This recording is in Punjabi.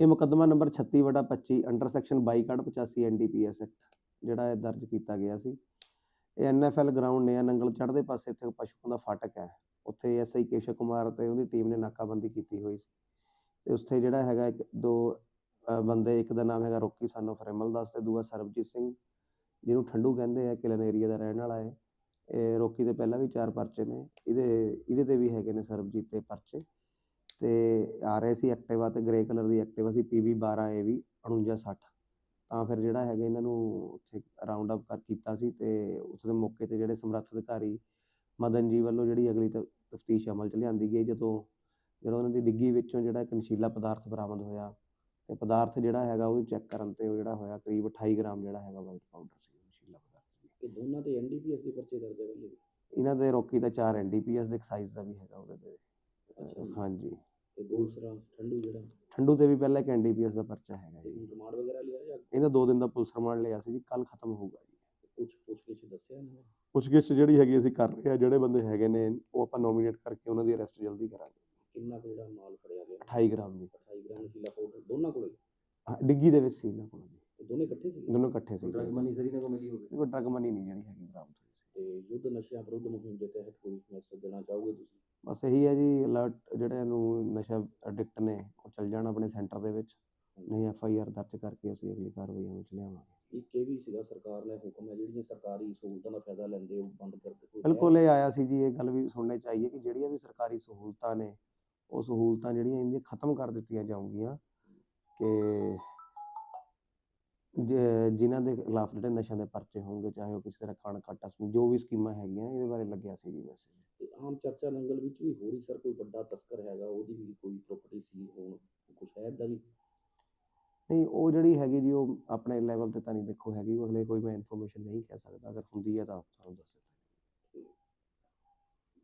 ਇਹ ਮੁਕੱਦਮਾ ਨੰਬਰ 36 ਵਟਾ 25 ਅੰਡਰ ਸੈਕਸ਼ਨ 22 85 ਐਨਡੀਪੀਐਸ ਐਕਟ ਜਿਹੜਾ ਇਹ ਦਰਜ ਕੀਤਾ ਗਿਆ ਸੀ। ਇਹ ਐਨਐਫਐਲ ਗਰਾਊਂਡ ਨੇ ਨੰਗਲ ਚੜ੍ਹਦੇ ਪਾਸੇ ਇੱਥੇ ਪਸ਼ੂਆਂ ਦਾ ਫਾਟਕ ਹੈ। ਉੱਥੇ ਐਸਆਈ ਕੇਸ਼ਵ ਕੁਮਾਰ ਤੇ ਉਹਦੀ ਟੀਮ ਨੇ ਨਾਕਾਬੰਦੀ ਕੀਤੀ ਹੋਈ ਸੀ। ਤੇ ਉੱਥੇ ਜਿਹੜਾ ਹੈਗਾ ਇੱਕ, ਦੋ ਬੰਦੇ, ਇੱਕ ਦਾ ਨਾਮ ਹੈਗਾ ਰੋਕੀ ਸਨ of ਦਾਸ ਤੇ ਦੂਆ ਸਰਬਜੀਤ ਸਿੰਘ, ਜਿਹਨੂੰ ਠੰਡੂ ਕਹਿੰਦੇ ਆ, ਕਿਲਨ ਏਰੀਆ ਦਾ ਰਹਿਣ ਵਾਲਾ ਹੈ। ਇਹ ਰੋਕੀ ਦੇ ਪਹਿਲਾਂ ਵੀ ਚਾਰ ਪਰਚੇ ਨੇ। ਇਹਦੇ ਇਹਦੇ ਤੇ ਵੀ ਹੈਗੇ ਨੇ ਸਰਬਜੀਤ ਤੇ ਪਰਚੇ। ਤੇ ਆ ਰਹੇ ਸੀ ਐਕਟਿਵਾ ਤੇ ਗ੍ਰੇ ਕਲਰ ਦੀ ਐਕਟਿਵਾ ਸੀ PB 12 AV 4960 ਤਾਂ ਫਿਰ ਜਿਹੜਾ ਹੈਗਾ ਇਹਨਾਂ ਨੂੰ ਉੱਥੇ ਰਾਉਂਡ ਅਪ ਕਰ ਕੀਤਾ ਸੀ ਤੇ ਉਸ ਦੇ ਮੌਕੇ ਤੇ ਜਿਹੜੇ ਸਮਰੱਥ ਅਧਿਕਾਰੀ ਮਦਨ ਜੀ ਵੱਲੋਂ ਜਿਹੜੀ ਅਗਲੀ ਤਫਤੀਸ਼ ਅਮਲ ਚ ਲਿਆਂਦੀ ਗਈ ਜਦੋਂ ਜਦੋਂ ਉਹਨਾਂ ਦੀ ਡਿੱਗੀ ਵਿੱਚੋਂ ਜਿਹੜਾ ਇੱਕ ਨਸ਼ੀਲਾ ਪਦਾਰਥ ਬਰਾਮਦ ਹੋਇਆ ਤੇ ਪਦਾਰਥ ਜਿਹੜਾ ਹੈਗਾ ਉਹ ਚੈੱਕ ਕਰਨ ਤੇ ਉਹ ਜਿਹੜਾ ਹੋਇਆ ਕਰੀਬ 28 ਗ੍ਰਾਮ ਜਿਹੜਾ ਹੈਗਾ ਵਾਈਟ ਪਾਊਡਰ ਸੀ ਨਸ਼ੀਲਾ ਪਦਾਰਥ ਇਹ ਦੋਨਾਂ ਤੇ ਐਨਡੀਪੀਐਸ ਦੇ ਪਰਚੇ ਦਰਜ ਹੈ ਪਹਿਲੇ। ਇਹਨਾਂ ਦੇ ਰੋਕੀ ਦਾ 4 ਐਨਡੀਪੀਐਸ ਦੇ ਐਕਸਾਈਜ਼ ਦਾ ਵੀ ਹੈਗਾ ਉਹਦੇ ਤੇ। ਅੱਛਾ ਅਹ ਜੀ। ਹਾਂਜੀ। ਤੇ ਦੂਸਰਾ ਠੰਡੂ ਜਿਹੜਾ? ਠੰਡੂ ਤੇ ਵੀ ਪਹਿਲਾਂ ਇੱਕ ਐਨਡੀਪੀਐਸ ਦਾ ਪਰਚਾ ਹੈਗਾ ਜੀ। ਰਿਮਾਂਡ ਵਗੈਰਾ ਲਿਆ ਜਾਂ? ਇਹਦਾ 2 ਦਿਨ ਦਾ ਪੁਲਿਸ ਰਿਮਾਂਡ ਲਿਆ ਸੀ ਜੀ ਕੱਲ ਖਤਮ ਹੋਊਗਾ ਜੀ। ਕੁਝ ਪੁੱਛ ਕੇ ਦੱਸਿਆ ਇਹਨਾਂ ਨੇ? ਪੁੱਛਗਿੱਛ ਜਿਹੜੀ ਹੈਗੀ ਅਸੀਂ ਕਰ ਰਹੇ ਆ ਜਿਹੜੇ ਬੰਦੇ ਹੈਗੇ ਨੇ ਉਹ ਆਪਾਂ ਨੋਮੀਨੇਟ ਕਰਕੇ ਉਹਨਾਂ ਦੀ ਅਰੈਸਟ ਜਲਦੀ ਕਰਾਂਗੇ। ਕਿੰਨਾ ਕੁ ਜਿਹੜਾ ਮਾਲ ਫੜਿਆ ਗਿਆ? 28 ਗ੍ਰਾਮ ਦੀ 28 ਗ੍ਰਾਮ ਨਸ਼ੀਲਾ ਪਾਊਡਰ ਦੋਨਾਂ ਕੋਲੇ ਹਾਂ, ਡਿੱਗੀ ਦੇ ਵਿੱਚ ਸੀ ਇਹਨਾਂ ਕੋਲ ਜੀ। ਇਹ ਦੋਨੇ ਇਕੱਠੇ ਸੀ? ਦੋਨੋਂ ਇਕੱਠੇ ਸੀ। ਡਰਗ ਮਨੀ ਸਰੀ ਨਾਲ ਕੋ ਮਿਲੀ ਹੋਵੇ? ਕੋਈ ਡਰਗ ਮਨੀ ਨਹੀਂ ਜਿਹੜੀ ਹੈਗੀ ਬਰਾਮਦ ਹੋਈ ਸੀ। ਤੇ ਯੁੱਧ ਨਸ਼ਿਆਂ ਵਿਰੁੱਧ ਮੁਹਿੰਮ ਦੇ ਤਹਿਤ ਕੋਈ ਮੈਸੇਜ ਦੇਣਾ ਚਾਹੋਗੇ ਤੁਸੀਂ? ਬਸ ਇਹੀ ਹੈ ਜੀ ਅਲਰਟ ਜਿਹੜੇ ਨੂੰ ਨਸ਼ਾ ਐਡਿਕਟ ਨੇ ਉਹ ਚੱਲ ਜਾਣ ਆਪਣੇ ਸੈਂਟਰ ਦੇ ਵਿੱਚ। ਨਹੀਂ ਐਫ ਆਈ ਆਰ ਦਰਜ ਕਰਕੇ ਅਸੀਂ ਅਗਲੀ ਕਾਰਵਾਈ ਅਮਲ ਚ ਲਿਆਵਾਂਗੇ। ਇੱਕ ਇਹ ਵੀ ਸੀਗਾ ਸਰਕਾਰ ਨੇ ਹੁਕਮ ਹੈ ਜਿਹੜੀਆਂ ਸਰਕਾਰੀ ਸਹੂਲਤਾਂ ਦਾ ਫਾਇਦਾ ਲੈਂਦੇ ਉਹ ਬੰਦ ਕਰ ਦਿੱਤੇ ਬਿਲਕੁਲ ਇਹ ਆਇਆ ਸੀ ਜੀ ਇਹ ਗੱਲ ਵੀ ਸੁਣਨੇ ਚਾਹੀਏ ਕਿ ਜਿਹੜੀਆਂ ਵੀ ਸਰਕਾਰੀ ਸਹੂਲਤਾਂ ਨੇ ਉਹ ਸਹੂਲਤਾਂ ਜਿਹੜੀਆਂ ਇਹਦੀਆਂ ਖਤਮ ਕਰ ਦਿੱਤੀਆਂ ਜਾਊਗੀਆਂ ਕਿ ਜਿਨ੍ਹਾਂ ਦੇ ਖਿਲਾਫ ਜਿਹੜੇ ਨਸ਼ਿਆਂ ਦੇ ਪਰਚੇ ਹੋਣਗੇ ਚਾਹੇ ਉਹ ਕਿਸੇ ਤਰ੍ਹਾਂ ਕਣ ਕੱਟਾ ਸਮੂਹ ਜੋ ਵੀ ਸਕੀਮਾਂ ਹੈਗੀਆਂ ਇਹਦੇ ਬਾਰੇ ਲੱਗਿਆ ਸੀ ਜੀ ਮੈਸੇਜ ਆਮ ਚਰਚਾ ਨੰਗਲ ਵਿੱਚ ਵੀ ਹੋ ਰਹੀ ਸਰ ਕੋਈ ਵੱਡਾ ਤਸਕਰ ਹੈਗਾ ਉਹਦੀ ਵੀ ਕੋਈ ਪ੍ਰਾਪਰਟੀ ਸੀ ਹੋਣ ਕੁਛ ਹੈ ਏਦਾਂ ਦੀ? ਨਹੀਂ ਉਹ ਜਿਹੜੀ ਹੈਗੀ ਜੀ ਉਹ ਆਪਣੇ ਲੈਵਲ ਤੇ ਤਾਂ ਨਹੀਂ ਦੇਖੋ ਹੈਗੀ ਉਹ ਅਗਲੇ ਕੋਈ ਮੈਂ ਇਨਫੋਰਮੇਸ਼ਨ ਨਹੀਂ ਕਹਿ ਸਕਦਾ ਅਗਰ ਹੁੰਦੀ ਹੈ ਤਾਂ ਆਪ ਸਾਨੂੰ ਦੱਸ